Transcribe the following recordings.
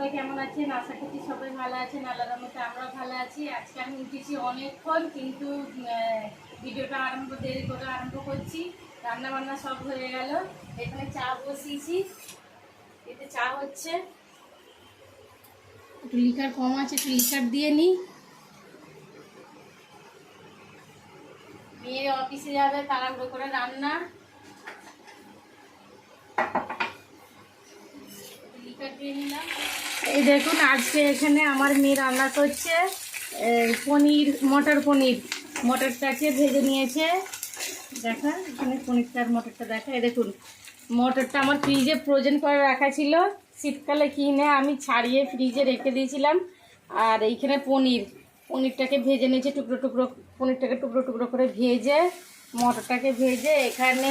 সবাই কেমন আছেন? আশা করছি সবাই ভালো আছেন। আল্লাহর রহমতে আমরা ভালো আছি। আজকে আমি উঠেছি অনেকক্ষণ, কিন্তু ভিডিওটা আরম্ভ দেরি করে আরম্ভ করছি। রান্না বান্না সব হয়ে গেল। এখানে চা বসিয়েছি। এতে চা হচ্ছে। একটু লিকার কম আছে, একটু লিকার দিয়ে নিই মেয়ে অফিসে যাবে, তাড়াহুড়ো করে রান্না। লিকার দিয়ে নিলাম। এই দেখুন, আজকে এখানে আমার মেয়ে রান্না করছে। পনির, মটর পনির। মটরটাকে ভেজে নিয়েছে? দেখা এখানে পনিরটার মটরটা দেখা এই দেখুন। মটরটা আমার ফ্রিজে ফ্রোজেন করে রাখা ছিল। শীতকালে কিনে আমি ছাড়িয়ে ফ্রিজে রেখে দিয়েছিলাম। আর এইখানে পনির। পনিরটাকে ভেজে নিয়েছে, টুকরো টুকরো, পনিরটাকে টুকরো টুকরো করে ভেজে, মটরটাকে ভেজে এখানে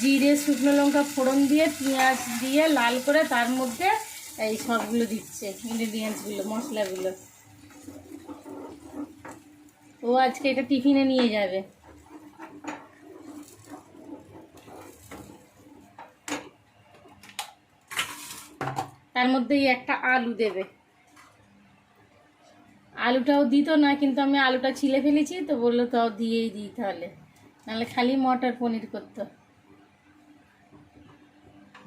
জিরে, শুকনো লঙ্কা ফোড়ন দিয়ে, পেঁয়াজ দিয়ে লাল করে তার মধ্যে এই সবগুলো দিচ্ছে ইনগ্রিডিয়েন্টসগুলো মশলাগুলো। ও আজকে এটা টিফিনে নিয়ে যাবে। তার মধ্যেই একটা আলু দেবে। আলুটাও দিত না, কিন্তু আমি আলুটা ছিলে ফেলেছি, তো বলল তাও দিয়েই দিই তাহলে। নাহলে খালি মটর পনির করতো।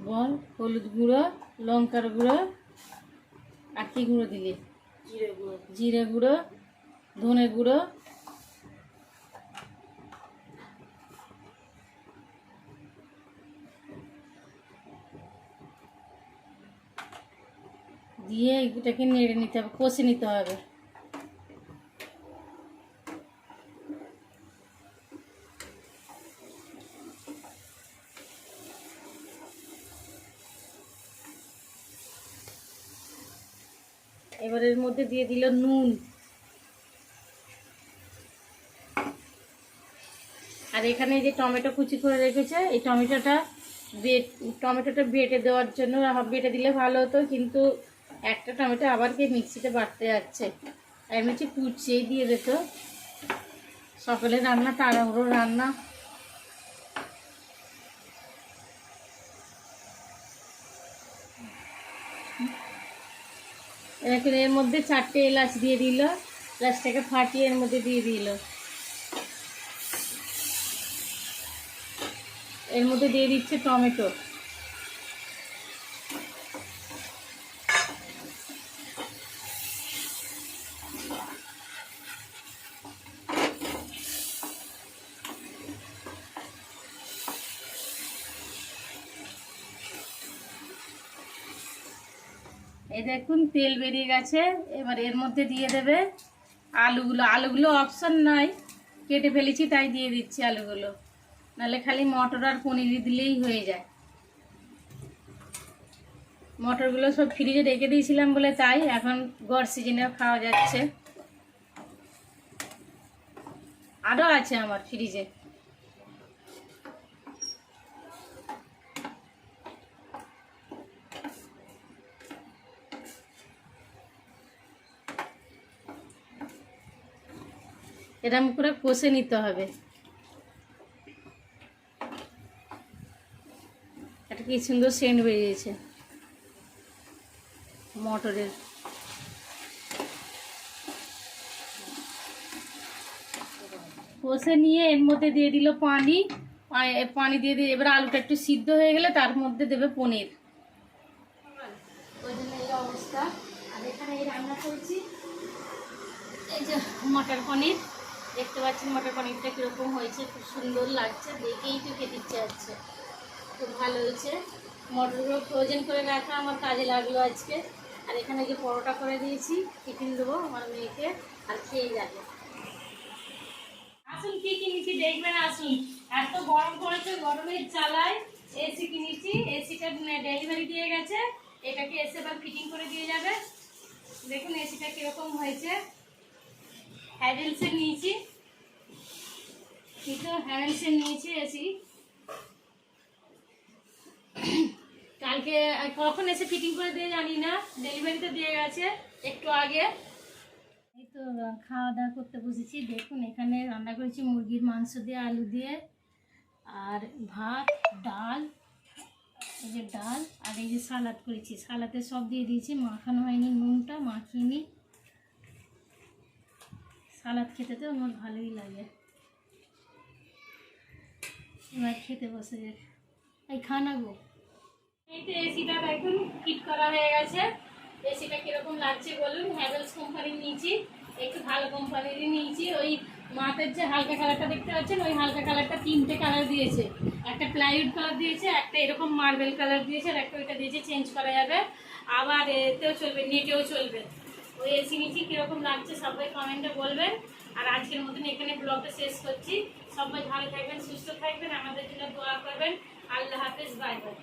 বল হলুদ গুঁড়ো লঙ্কার গুঁড়ো আর কি গুঁড়ো দিলি। জিরে গুঁড়ো। জিরে গুঁড়ো ধনে গুঁড়ো। দিয়ে এটাকে নেড়ে নিতে হবে কষে নিতে হবে। এবার এর মধ্যে দিয়ে দিল নুন। আর এখানে যে টমেটো কুচি করে রেখেছে, এই টমেটোটা বেট, টমেটোটা বেটে দেওয়ার জন্য বেটে দিলে ভালো হতো, কিন্তু একটা টমেটো আবার কে মিক্সিতে বাটতে যাচ্ছে। আর এমনি কুচিয়েই দিয়ে দিত। সকালে রান্না, তাড়াহুড়ো রান্না। এখন এর মধ্যে চারটে এলাচ দিয়ে দিল। এলাচটাকে ফাটিয়ে এর মধ্যে দিয়ে দিল। এর মধ্যে দিয়ে দিচ্ছে টমেটো। এই দেখুন, তেল বেরিয়ে গেছে। এবার এর মধ্যে দিয়ে দেবে আলুগুলো। আলুগুলো অপশন নাই। কেটে ফেলেছি, তাই দিয়ে দিচ্ছি আলুগুলো। নাহলে খালি মটর আর পনির দিলেই হয়ে যায়। মটরগুলো সব ফ্রিজে রেখে দিয়েছিলাম বলে তাই এখন গড় সিজনেও খাওয়া যাচ্ছে। আরও আছে আমার ফ্রিজে এরম করে কষে নিতে হবে। একটা কি সুন্দর সেন্ট বেরিয়েছে। মটরের। কষে নিয়ে এর মধ্যে দিয়ে দিল পানি। পানি দিয়ে দিয়ে এবার আলুটা একটু সিদ্ধ হয়ে গেলে তার মধ্যে দেবে পনির। অবস্থা। আর এখানে এই রান্না করছি। এই যে মটর পনির। দেখতে পাচ্ছেন মটর পনিরটা কীরকম হয়েছে, খুব সুন্দর লাগছে, দেখেই তো খেতে ইচ্ছে যাচ্ছে খুব ভালো হয়েছে। মটরগুলো ফ্রোজেন করে রাখা আমার কাজে লাগল আজকে। আর এখানে যে পরোটা করে দিয়েছি টিফিন দেবো আমার মেয়েকে, আর খেয়ে যাবে। আসুন, কি কিনেছি দেখবেন, আসুন। এত গরম পড়েছে, গরমের চালায় এসি কিনেছি। এসিটা ডেলিভারি দিয়ে গেছে। এটাকে এসে এবার ফিটিং করে দিয়ে যাবে। দেখুন, এসিটা কীরকম হয়েছে। হ্যাভেলসের নিয়েছি। কিন্তু হ্যাভেলসের নিয়েছি এসি। কালকে কখন এসে ফিটিং করে দিয়ে জানি না। ডেলিভারিতে দিয়ে গেছে, একটু আগে। এই তো, খাওয়া দাওয়া করতে বসেছি। দেখুন, এখানে রান্না করেছি মুরগির মাংস দিয়ে, আলু দিয়ে, আর ভাত, ডাল, এই যে ডাল, আর এই যে সালাদ করেছি। সালাতে সব দিয়ে দিয়েছি। মাখানো হয়নি নুনটা, মাখিয়ে সালাদ খেতে তো আমার ভালোই লাগে। এবার খেতে বসে যাক এই খানা গো। এই তো এসিটা দেখুন, ফিট করা হয়ে গেছে। এসিটা কীরকম লাগছে বলুন? হ্যাভেলস কোম্পানির নিয়েছি একটু ভালো কোম্পানিরই নিয়েছি ওই মাথার যে হালকা কালারটা দেখতে পাচ্ছেন, ওই হালকা কালারটা তিনটে কালার দিয়েছে। একটা প্লাইউড কালার দিয়েছে, একটা এরকম মার্বেল কালার দিয়েছে, আর একটা ওইটা দিয়েছে চেঞ্জ করা যাবে। আবার এতেও চলবে নেটেও চলবে। ওই এসি নিচে কীরকম লাগছে সবাই কমেন্টে বলবেন। আর আজকের মতন এখানে ব্লগটা শেষ করছি। সবাই ভালো থাকবেন, সুস্থ থাকবেন। আমাদের জন্য দোয়া করবেন। আল্লাহ হাফেজ, বাই বাই।